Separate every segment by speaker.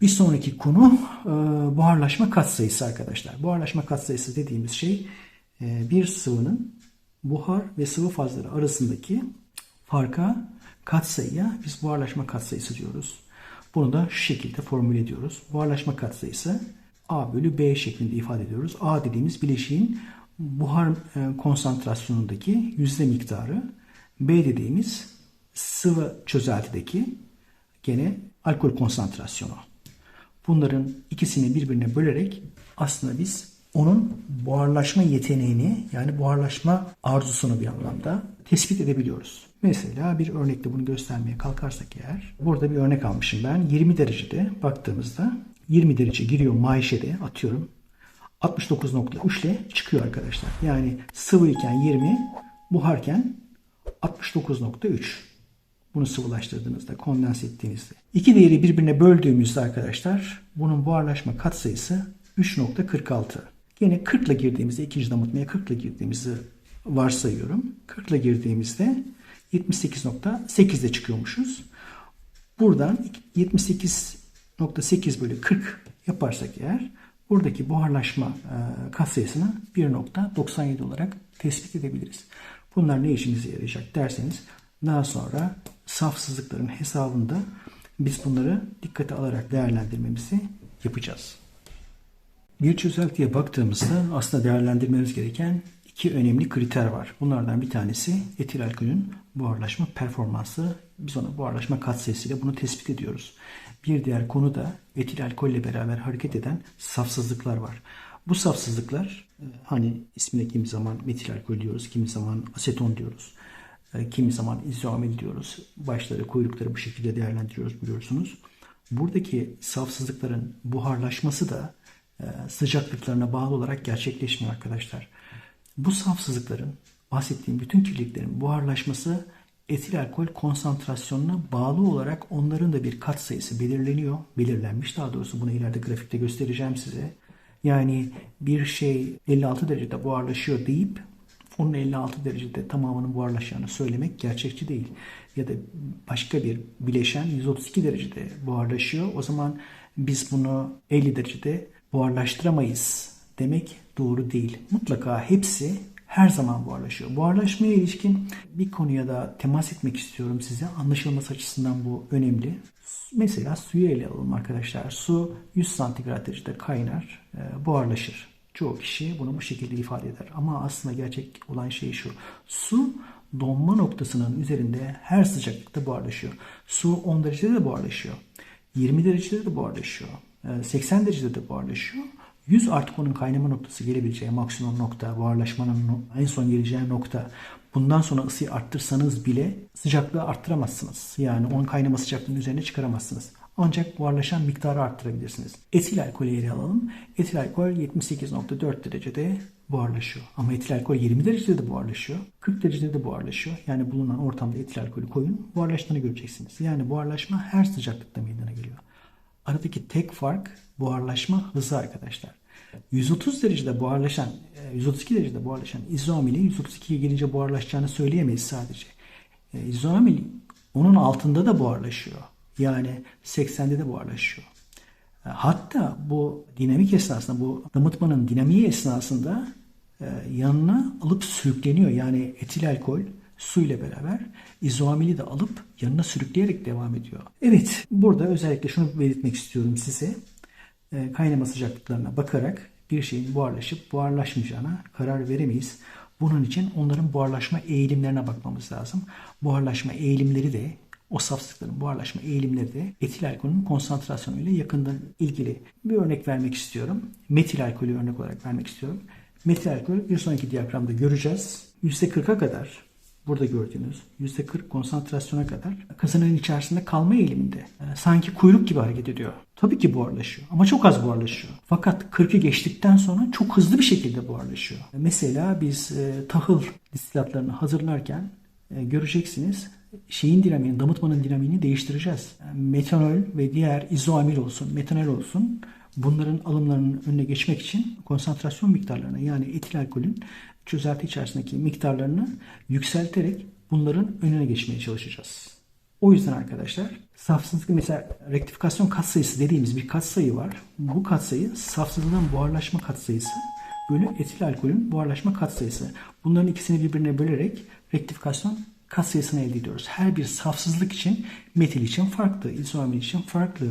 Speaker 1: Bir sonraki konu e, buharlaşma katsayısı arkadaşlar. Buharlaşma katsayısı dediğimiz şey e, bir sıvının buhar ve sıvı fazları arasındaki farka katsayıya biz buharlaşma katsayısı diyoruz. Bunu da şu şekilde formüle ediyoruz. Buharlaşma katsayısı A bölü B şeklinde ifade ediyoruz. A dediğimiz bileşiğin buhar e, konsantrasyonundaki yüzde miktarı. B dediğimiz sıvı çözeltideki gene alkol konsantrasyonu. Bunların ikisini birbirine bölerek aslında biz onun buharlaşma yeteneğini yani buharlaşma arzusunu bir anlamda tespit edebiliyoruz. Mesela bir örnekte bunu göstermeye kalkarsak eğer burada bir örnek almışım ben 20 derecede baktığımızda 20 derece giriyor maişede atıyorum 69.3 ile çıkıyor arkadaşlar. Yani sıvı iken 20 buharken 69.3 bunu sıvılaştırdığınızda, kondens ettiğinizde. İki değeri birbirine böldüğümüzde arkadaşlar bunun buharlaşma katsayısı 3.46. Yine 40 ile girdiğimizde ikinci damıtmaya 40 ile girdiğimizi varsayıyorum. 40 ile girdiğimizde 78.8'de çıkıyormuşuz. Buradan 78.8 bölü 40 yaparsak eğer buradaki buharlaşma e, katsayısını 1.97 olarak tespit edebiliriz. Bunlar ne işinize yarayacak derseniz daha sonra safsızlıkların hesabında biz bunları dikkate alarak değerlendirmemizi yapacağız. Bir çözeltiye baktığımızda aslında değerlendirmemiz gereken iki önemli kriter var. Bunlardan bir tanesi etil alkolün buharlaşma performansı. Biz ona buharlaşma katsayısıyla bunu tespit ediyoruz. Bir diğer konu da etil alkolle beraber hareket eden safsızlıklar var. Bu safsızlıklar e, hani ismine kimi zaman metil alkol diyoruz, kimi zaman aseton diyoruz. E, kimi zaman izoamil diyoruz. Başları, kuyrukları bu şekilde değerlendiriyoruz biliyorsunuz. Buradaki safsızlıkların buharlaşması da e, sıcaklıklarına bağlı olarak gerçekleşmiyor arkadaşlar. Bu safsızlıkların bahsettiğim bütün kirliliklerin buharlaşması etil alkol konsantrasyonuna bağlı olarak onların da bir kat sayısı belirleniyor. Belirlenmiş daha doğrusu bunu ileride grafikte göstereceğim size. Yani bir şey 56 derecede buharlaşıyor deyip onun 56 derecede tamamının buharlaşacağını söylemek gerçekçi değil. Ya da başka bir bileşen 132 derecede buharlaşıyor. O zaman biz bunu 50 derecede buharlaştıramayız demek doğru değil. Mutlaka hepsi her zaman buharlaşıyor. Buharlaşmaya ilişkin bir konuya da temas etmek istiyorum size. Anlaşılması açısından bu önemli. Mesela suyu ele alalım arkadaşlar. Su 100 santigrat derecede kaynar, e, buharlaşır. Çoğu kişi bunu bu şekilde ifade eder. Ama aslında gerçek olan şey şu. Su donma noktasının üzerinde her sıcaklıkta buharlaşıyor. Su 10 derecede de buharlaşıyor. 20 derecede de buharlaşıyor. 80 e, derecede de buharlaşıyor. 100 artık onun kaynama noktası gelebileceği maksimum nokta, buharlaşmanın en son geleceği nokta. Bundan sonra ısıyı arttırsanız bile sıcaklığı arttıramazsınız. Yani onun kaynama sıcaklığının üzerine çıkaramazsınız. Ancak buharlaşan miktarı arttırabilirsiniz. Etil alkolü ele alalım. Etil alkol 78.4 derecede buharlaşıyor. Ama etil alkol 20 derecede de buharlaşıyor. 40 derecede de buharlaşıyor. Yani bulunan ortamda etil alkolü koyun buharlaştığını göreceksiniz. Yani buharlaşma her sıcaklıkta meydana geliyor. Aradaki tek fark buharlaşma hızı arkadaşlar. 130 derecede buharlaşan, 132 e, derecede buharlaşan izoamili 132'ye gelince buharlaşacağını söyleyemeyiz sadece. E, izoamil onun altında da buharlaşıyor. Yani 80'de de buharlaşıyor. E, hatta bu dinamik esnasında, bu damıtmanın dinamiği esnasında yanına alıp sürükleniyor. Yani etil alkol su ile beraber izoamili de alıp yanına sürükleyerek devam ediyor. Evet, burada özellikle şunu belirtmek istiyorum size. E, kaynama sıcaklıklarına bakarak bir şeyin buharlaşıp buharlaşmayacağına karar veremeyiz. Bunun için onların buharlaşma eğilimlerine bakmamız lazım. Buharlaşma eğilimleri de o safsızlıkların buharlaşma eğilimleri de etil alkolün konsantrasyonu ile yakından ilgili. Bir örnek vermek istiyorum. Metil alkolü örnek olarak vermek istiyorum. Metil alkol bir sonraki diyagramda göreceğiz. %40'a kadar burada gördüğünüz %40 konsantrasyona kadar kazanın içerisinde kalma eğiliminde. Yani sanki kuyruk gibi hareket ediyor. Tabii ki buharlaşıyor ama çok az buharlaşıyor. Fakat 40'ı geçtikten sonra çok hızlı bir şekilde buharlaşıyor. Mesela biz e, tahıl distilatlarını hazırlarken e, göreceksiniz şeyin dinamiğini, damıtmanın dinamiğini değiştireceğiz. Metanol ve diğer izoamil olsun, metanol olsun bunların alımlarının önüne geçmek için konsantrasyon miktarlarını yani etil alkolün çözelti içerisindeki miktarlarını yükselterek bunların önüne geçmeye çalışacağız. O yüzden arkadaşlar safsızlık mesela rektifikasyon katsayısı dediğimiz bir katsayı var. Bu katsayı safsızlığın buharlaşma katsayısı bölü etil alkolün buharlaşma katsayısı. Bunların ikisini birbirine bölerek rektifikasyon katsayısını elde ediyoruz. Her bir safsızlık için metil için farklı, izoamin için farklı,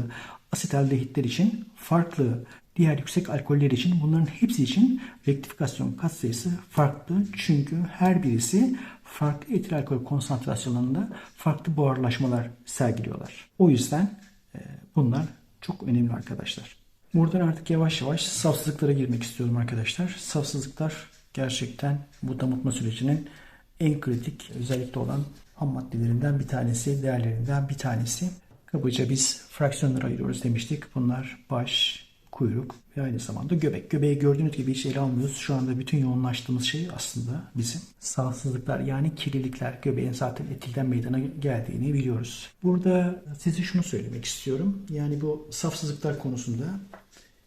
Speaker 1: asitaldehitler için farklı, diğer yüksek alkoller için bunların hepsi için rektifikasyon katsayısı farklı. Çünkü her birisi farklı etil alkol konsantrasyonlarında farklı buharlaşmalar sergiliyorlar. O yüzden e, bunlar çok önemli arkadaşlar. Buradan artık yavaş yavaş safsızlıklara girmek istiyorum arkadaşlar. Safsızlıklar gerçekten bu damıtma sürecinin en kritik özellikle olan ham maddelerinden bir tanesi, değerlerinden bir tanesi. Kabaca biz fraksiyonları ayırıyoruz demiştik. Bunlar baş, kuyruk ve aynı zamanda göbek. Göbeği gördüğünüz gibi hiç ele almıyoruz. Şu anda bütün yoğunlaştığımız şey aslında bizim sağsızlıklar yani kirlilikler. Göbeğin zaten etilden meydana geldiğini biliyoruz. Burada size şunu söylemek istiyorum. Yani bu safsızlıklar konusunda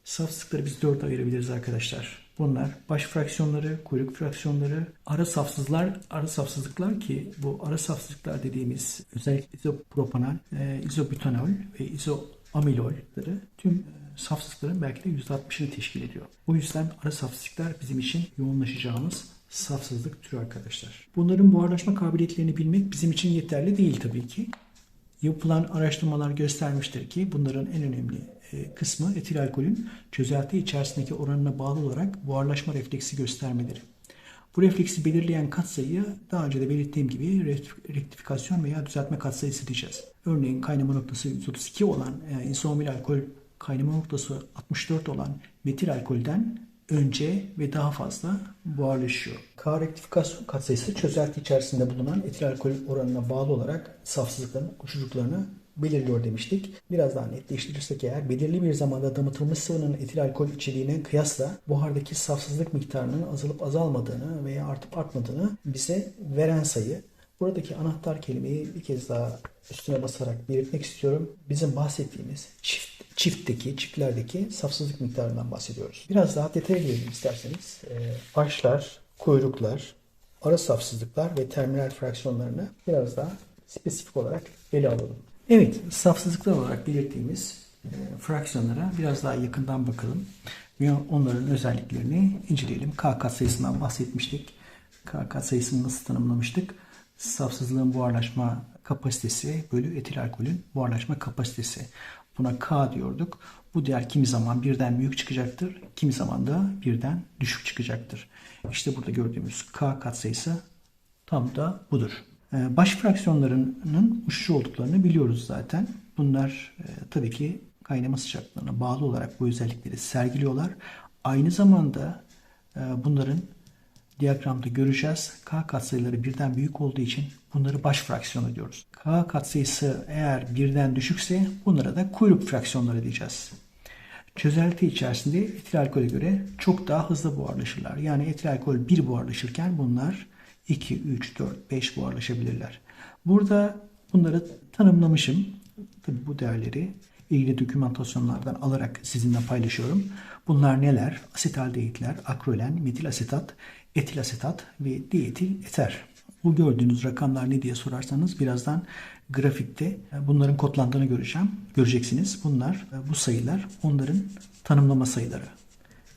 Speaker 1: safsızlıkları biz dörde ayırabiliriz arkadaşlar. Bunlar baş fraksiyonları, kuyruk fraksiyonları, ara safsızlar, ara safsızlıklar ki bu ara safsızlıklar dediğimiz özellikle izopropanol, e, izobutanol ve izoamilolları tüm e, safsızlıkların belki de %60'ını teşkil ediyor. O yüzden ara safsızlıklar bizim için yoğunlaşacağımız safsızlık türü arkadaşlar. Bunların buharlaşma kabiliyetlerini bilmek bizim için yeterli değil tabii ki. Yapılan araştırmalar göstermiştir ki bunların en önemli kısmı etil alkolün çözelti içerisindeki oranına bağlı olarak buharlaşma refleksi göstermeleri. Bu refleksi belirleyen katsayıyı daha önce de belirttiğim gibi rektifikasyon veya düzeltme katsayısı diyeceğiz. Örneğin kaynama noktası 132 olan e, isomil alkol kaynama noktası 64 olan metil alkolden önce ve daha fazla buharlaşıyor. K rektifikasyon katsayısı çözelti içerisinde bulunan etil alkol oranına bağlı olarak safsızlıkların uçucuklarını belirliyor demiştik. Biraz daha netleştirirsek eğer belirli bir zamanda damıtılmış sıvının etil alkol içeriğine kıyasla buhardaki safsızlık miktarının azalıp azalmadığını veya artıp artmadığını bize veren sayı. Buradaki anahtar kelimeyi bir kez daha üstüne basarak belirtmek istiyorum. Bizim bahsettiğimiz çift çiftteki, çiftlerdeki safsızlık miktarından bahsediyoruz. Biraz daha detaya girelim isterseniz. Ee, başlar, kuyruklar, ara safsızlıklar ve terminal fraksiyonlarını biraz daha spesifik olarak ele alalım. Evet, safsızlıklar olarak belirttiğimiz e, fraksiyonlara biraz daha yakından bakalım. Onların özelliklerini inceleyelim. K katsayısından bahsetmiştik. K katsayısını nasıl tanımlamıştık? Safsızlığın buharlaşma kapasitesi bölü etil alkolün buharlaşma kapasitesi. Buna K diyorduk. Bu değer kimi zaman birden büyük çıkacaktır, kimi zaman da birden düşük çıkacaktır. İşte burada gördüğümüz K katsayısı tam da budur. Ee, baş fraksiyonlarının uçucu olduklarını biliyoruz zaten. Bunlar e, tabii ki kaynama sıcaklığına bağlı olarak bu özellikleri sergiliyorlar. Aynı zamanda e, bunların diyagramda göreceğiz. K katsayıları birden büyük olduğu için bunları baş fraksiyonu diyoruz. K katsayısı eğer birden düşükse bunlara da kuyruk fraksiyonları diyeceğiz. Çözelti içerisinde etil alkole göre çok daha hızlı buharlaşırlar. Yani etil alkol 1 buharlaşırken bunlar 2, 3, 4, 5 buharlaşabilirler. Burada bunları tanımlamışım. Tabii bu değerleri ilgili dokümantasyonlardan alarak sizinle paylaşıyorum. Bunlar neler? Asetaldehitler, akrolen, metil asetat, etil asetat ve dietil eter. Bu gördüğünüz rakamlar ne diye sorarsanız birazdan grafikte bunların kodlandığını göreceğim. Göreceksiniz. Bunlar bu sayılar onların tanımlama sayıları.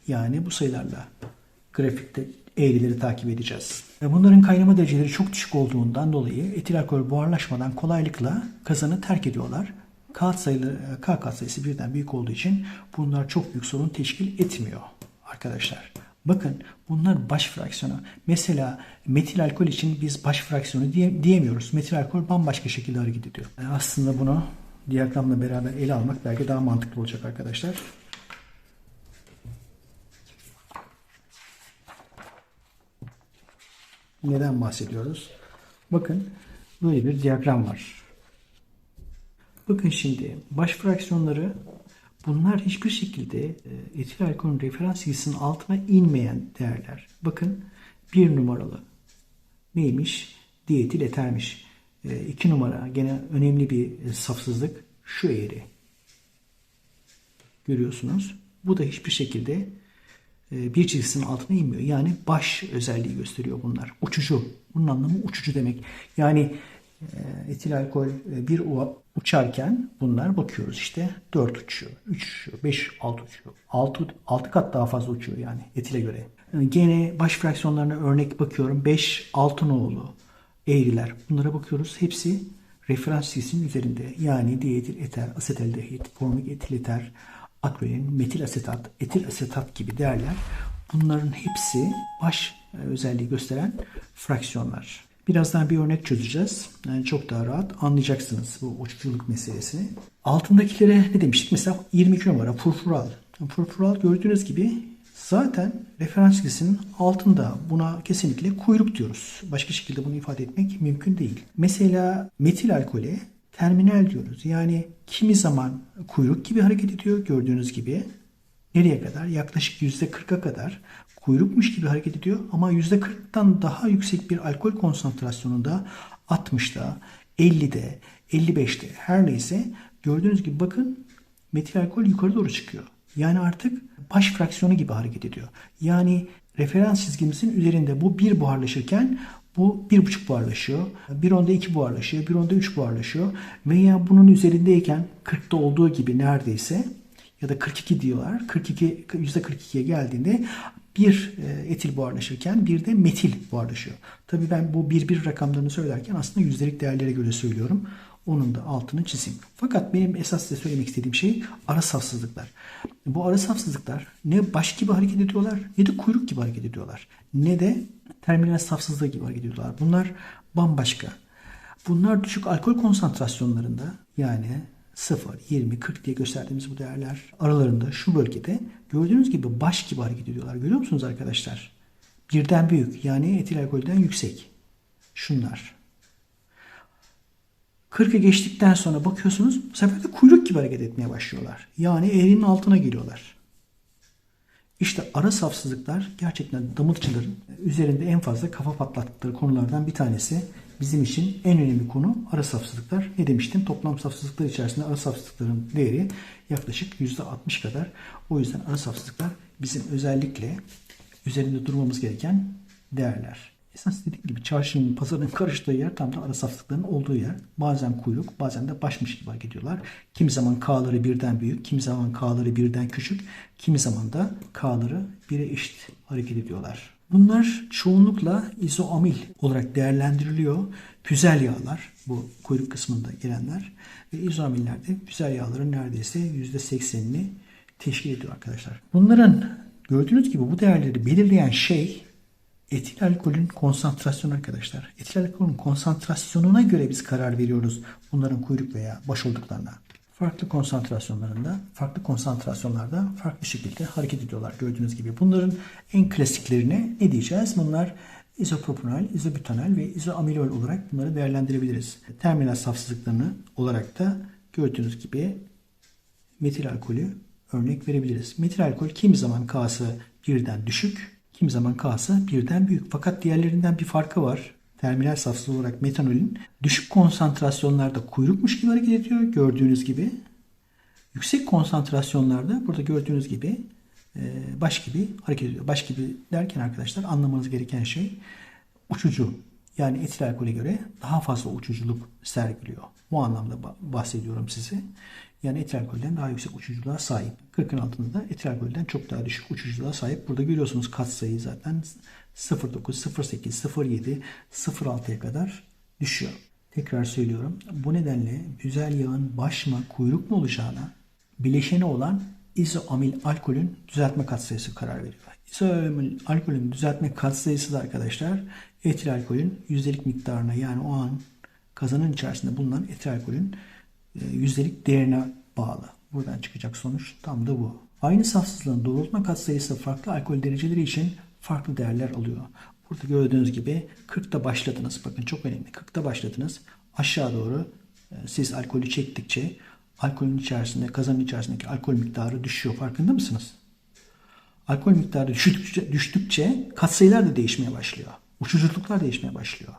Speaker 1: Yani bu sayılarla grafikte eğrileri takip edeceğiz. Bunların kaynama dereceleri çok düşük olduğundan dolayı etil alkol buharlaşmadan kolaylıkla kazanı terk ediyorlar. K, sayılı, K katsayısı birden büyük olduğu için bunlar çok büyük sorun teşkil etmiyor arkadaşlar. Bakın bunlar baş fraksiyonu. Mesela metil alkol için biz baş fraksiyonu diye, diyemiyoruz. Metil alkol bambaşka şekilde hareket ediyor. Yani aslında bunu diyagramla beraber ele almak belki daha mantıklı olacak arkadaşlar. Neden bahsediyoruz? Bakın böyle bir diyagram var. Bakın şimdi baş fraksiyonları bunlar hiçbir şekilde e, etil alkolün referans ilgisinin altına inmeyen değerler. Bakın bir numaralı neymiş? Dietil etermiş. E, iki numara gene önemli bir e, safsızlık şu eğri. Görüyorsunuz. Bu da hiçbir şekilde bir çizgisinin altına inmiyor. Yani baş özelliği gösteriyor bunlar. Uçucu. Bunun anlamı uçucu demek. Yani e, etil alkol e, bir uçarken bunlar bakıyoruz işte 4 uçuyor, 3 uçuyor, 5, 6 uçuyor. 6, 6 kat daha fazla uçuyor yani etile göre. Gene baş fraksiyonlarına örnek bakıyorum. 5, 6 nolu eğriler. Bunlara bakıyoruz. Hepsi referans çizgisinin üzerinde. Yani dietil eter, asetaldehit, formik etil eter, akvelin, metil asetat, etil asetat gibi değerler. Bunların hepsi baş e, özelliği gösteren fraksiyonlar. Birazdan bir örnek çözeceğiz. Yani çok daha rahat anlayacaksınız bu uçuculuk meselesini. Altındakilere ne demiştik? Mesela 22 numara furfural. Furfural gördüğünüz gibi zaten referans çizgisinin altında buna kesinlikle kuyruk diyoruz. Başka şekilde bunu ifade etmek mümkün değil. Mesela metil alkole terminal diyoruz. Yani kimi zaman kuyruk gibi hareket ediyor gördüğünüz gibi. Nereye kadar? Yaklaşık %40'a kadar kuyrukmuş gibi hareket ediyor ama %40'tan daha yüksek bir alkol konsantrasyonunda 60'da, 50'de, 55'te her neyse gördüğünüz gibi bakın metil alkol yukarı doğru çıkıyor. Yani artık baş fraksiyonu gibi hareket ediyor. Yani referans çizgimizin üzerinde bu bir buharlaşırken bu bir buçuk buharlaşıyor. Bir onda iki buharlaşıyor. Bir onda üç buharlaşıyor. Veya bunun üzerindeyken 40'ta olduğu gibi neredeyse ya da 42 diyorlar. 42 %42'ye geldiğinde bir e, etil buharlaşırken bir de metil buharlaşıyor. Tabii ben bu bir bir rakamlarını söylerken aslında yüzdelik değerlere göre söylüyorum. Onun da altını çizeyim. Fakat benim esas size söylemek istediğim şey ara safsızlıklar. Bu ara safsızlıklar ne baş gibi hareket ediyorlar ne de kuyruk gibi hareket ediyorlar. Ne de terminal safsızlığı gibi hareket ediyorlar. Bunlar bambaşka. Bunlar düşük alkol konsantrasyonlarında yani 0, 20, 40 diye gösterdiğimiz bu değerler aralarında şu bölgede gördüğünüz gibi baş gibi hareket ediyorlar. Görüyor musunuz arkadaşlar? Birden büyük yani etil alkolden yüksek. Şunlar. 40'ı geçtikten sonra bakıyorsunuz bu sefer de kuyruk gibi hareket etmeye başlıyorlar. Yani eğrinin altına giriyorlar. İşte ara safsızlıklar gerçekten damıtçıların üzerinde en fazla kafa patlattıkları konulardan bir tanesi. Bizim için en önemli konu ara safsızlıklar. Ne demiştim? Toplam safsızlıklar içerisinde ara safsızlıkların değeri yaklaşık %60 kadar. O yüzden ara safsızlıklar bizim özellikle üzerinde durmamız gereken değerler. Esas dediğim gibi çarşının, pazarın karıştığı yer tam da ara safsızlıkların olduğu yer. Bazen kuyruk, bazen de başmış gibi hareket ediyorlar. Kimi zaman K'ları birden büyük, kimi zaman K'ları birden küçük, kimi zaman da K'ları bire eşit hareket ediyorlar. Bunlar çoğunlukla izoamil olarak değerlendiriliyor. Güzel yağlar bu kuyruk kısmında gelenler. Ve izoamiller de güzel yağların neredeyse %80'ini teşkil ediyor arkadaşlar. Bunların gördüğünüz gibi bu değerleri belirleyen şey etil alkolün konsantrasyonu arkadaşlar. Etil alkolün konsantrasyonuna göre biz karar veriyoruz bunların kuyruk veya baş olduklarına. Farklı konsantrasyonlarında, farklı konsantrasyonlarda farklı şekilde hareket ediyorlar gördüğünüz gibi. Bunların en klasiklerine ne diyeceğiz? Bunlar izopropanol, izobutanol ve izoamilol olarak bunları değerlendirebiliriz. Terminal safsızlıklarını olarak da gördüğünüz gibi metil alkolü örnek verebiliriz. Metil alkol kimi zaman K'sı birden düşük, kimi zaman K'sı birden büyük. Fakat diğerlerinden bir farkı var. Terminal safsız olarak metanolün düşük konsantrasyonlarda kuyrukmuş gibi hareket ediyor gördüğünüz gibi. Yüksek konsantrasyonlarda burada gördüğünüz gibi e, baş gibi hareket ediyor. Baş gibi derken arkadaşlar anlamanız gereken şey uçucu. Yani etil alkole göre daha fazla uçuculuk sergiliyor. Bu anlamda bahsediyorum size. Yani etil alkolden daha yüksek uçuculuğa sahip. 40'ın altında da etil alkolden çok daha düşük uçuculuğa sahip. Burada görüyorsunuz katsayı zaten 0.9, 0.8, 0.7, 0.6'ya kadar düşüyor. Tekrar söylüyorum. Bu nedenle güzel yağın baş mı kuyruk mu olacağına bileşeni olan izoamil alkolün düzeltme katsayısı karar veriyor. İzoamil alkolün düzeltme katsayısı da arkadaşlar etil alkolün yüzdelik miktarına yani o an kazanın içerisinde bulunan etil alkolün yüzdelik değerine bağlı. Buradan çıkacak sonuç tam da bu. Aynı safsızlığın doğrultma katsayısı farklı alkol dereceleri için farklı değerler alıyor. Burada gördüğünüz gibi 40'ta başladınız. Bakın çok önemli. 40'ta başladınız. Aşağı doğru siz alkolü çektikçe alkolün içerisinde, kazanın içerisindeki alkol miktarı düşüyor. Farkında mısınız? Alkol miktarı düştükçe, düştükçe katsayılar da değişmeye başlıyor. Uçuculuklar değişmeye başlıyor.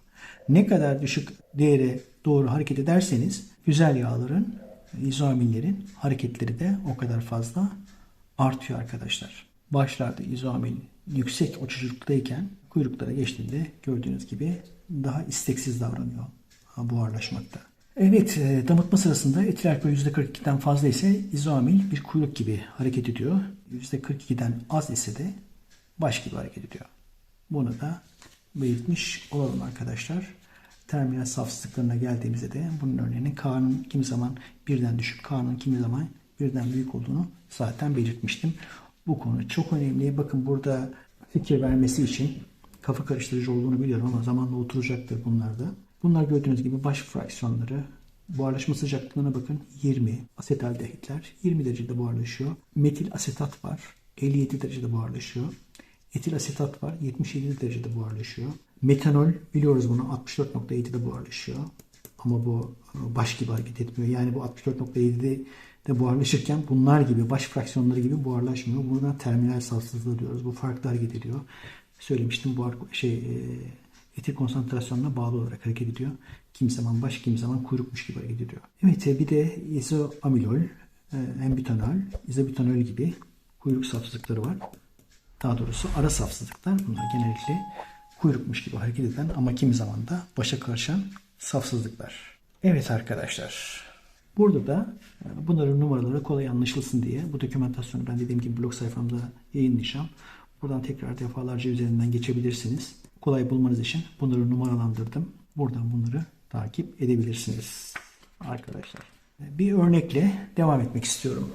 Speaker 1: Ne kadar düşük değere doğru hareket ederseniz güzel yağların, izoamillerin hareketleri de o kadar fazla artıyor arkadaşlar. Başlarda izoamil yüksek uçuculuktayken kuyruklara geçtiğinde gördüğünüz gibi daha isteksiz davranıyor buharlaşmakta. Evet, e, damıtma sırasında etil alkol %42'den fazla ise izoamil bir kuyruk gibi hareket ediyor. %42'den az ise de baş gibi hareket ediyor. Bunu da belirtmiş olalım arkadaşlar. Terminal safsızlıklarına geldiğimizde de bunun örneğinin K'nın kimi zaman birden düşük, K'nın kimi zaman birden büyük olduğunu zaten belirtmiştim. Bu konu çok önemli. Bakın burada fikir vermesi için kafa karıştırıcı olduğunu biliyorum ama zamanla oturacaktır bunlar da. Bunlar gördüğünüz gibi baş fraksiyonları. Buharlaşma sıcaklığına bakın 20. Asetaldehitler 20 derecede buharlaşıyor. Metil asetat var 57 derecede buharlaşıyor. Etil asetat var 77 derecede buharlaşıyor. Metanol biliyoruz bunu 64.7'de buharlaşıyor. Ama bu e, baş gibi hareket etmiyor. Yani bu 64.7'de de buharlaşırken bunlar gibi baş fraksiyonları gibi buharlaşmıyor. Buna terminal salsızlığı diyoruz. Bu farklı hareket ediyor. Söylemiştim buhar şey e, etil konsantrasyonuna bağlı olarak hareket ediyor. Kim zaman baş, kim zaman kuyrukmuş gibi hareket ediyor. Evet e, bir de izoamilol, e, embutanol, izobutanol gibi kuyruk safsızlıkları var. Daha doğrusu ara safsızlıklar. Bunlar genellikle kuyrukmuş gibi hareket eden ama kimi zaman da başa karışan safsızlıklar. Evet arkadaşlar. Burada da e, bunların numaraları kolay anlaşılsın diye bu dokümantasyonu ben dediğim gibi blog sayfamda yayınlayacağım. Buradan tekrar defalarca üzerinden geçebilirsiniz. Kolay bulmanız için bunları numaralandırdım. Buradan bunları takip edebilirsiniz arkadaşlar. Bir örnekle devam etmek istiyorum.